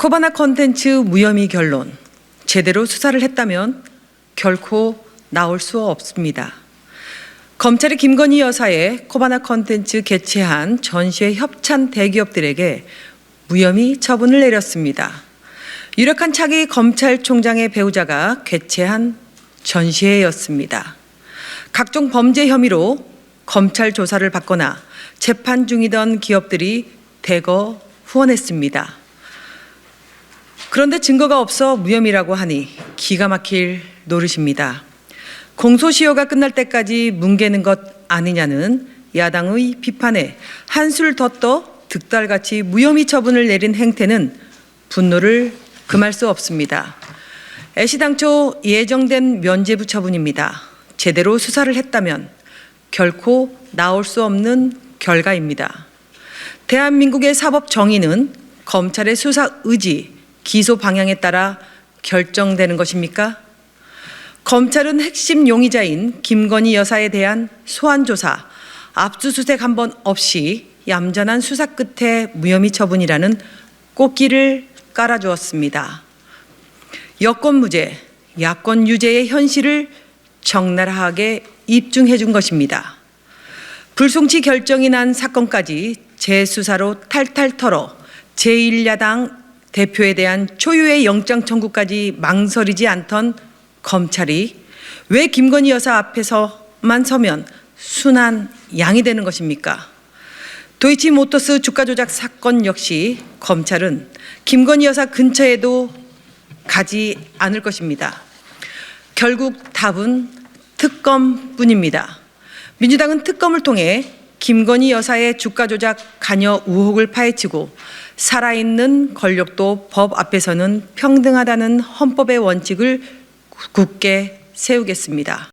코바나 컨텐츠 무혐의 결론 제대로 수사를 했다면 결코 나올 수 없습니다. 검찰이 김건희 여사의 코바나 컨텐츠 개최한 전시회 협찬 대기업들에게 무혐의 처분을 내렸습니다. 유력한 차기 검찰총장의 배우자가 개최한 전시회였습니다. 각종 범죄 혐의로 검찰 조사를 받거나 재판 중이던 기업들이 대거 후원했습니다. 그런데 증거가 없어 무혐의라고 하니 기가 막힐 노릇입니다. 공소시효가 끝날 때까지 뭉개는 것 아니냐는 야당의 비판에 한술 더 떠 득달같이 무혐의 처분을 내린 행태는 분노를 금할 수 없습니다. 애시당초 예정된 면죄부 처분입니다. 제대로 수사를 했다면 결코 나올 수 없는 결과입니다. 대한민국의 사법 정의는 검찰의 수사 의지, 기소 방향에 따라 결정되는 것입니까? 검찰은 핵심 용의자인 김건희 여사에 대한 소환 조사, 압수수색 한 번 없이 얌전한 수사 끝에 무혐의 처분이라는 꽃길을 깔아주었습니다. 여권 무죄, 야권 유죄의 현실을 적나라하게 입증해 준 것입니다. 불송치 결정이 난 사건까지 재수사로 탈탈 털어 제1야당 대표에 대한 초유의 영장 청구까지 망설이지 않던 검찰이 왜 김건희 여사 앞에서만 서면 순한 양이 되는 것입니까? 도이치모터스 주가 조작 사건 역시 검찰은 김건희 여사 근처에도 가지 않을 것입니다. 결국 답은 특검뿐입니다. 민주당은 특검을 통해 김건희 여사의 주가 조작 관여 의혹을 파헤치고 살아있는 권력도 법 앞에서는 평등하다는 헌법의 원칙을 굳게 세우겠습니다.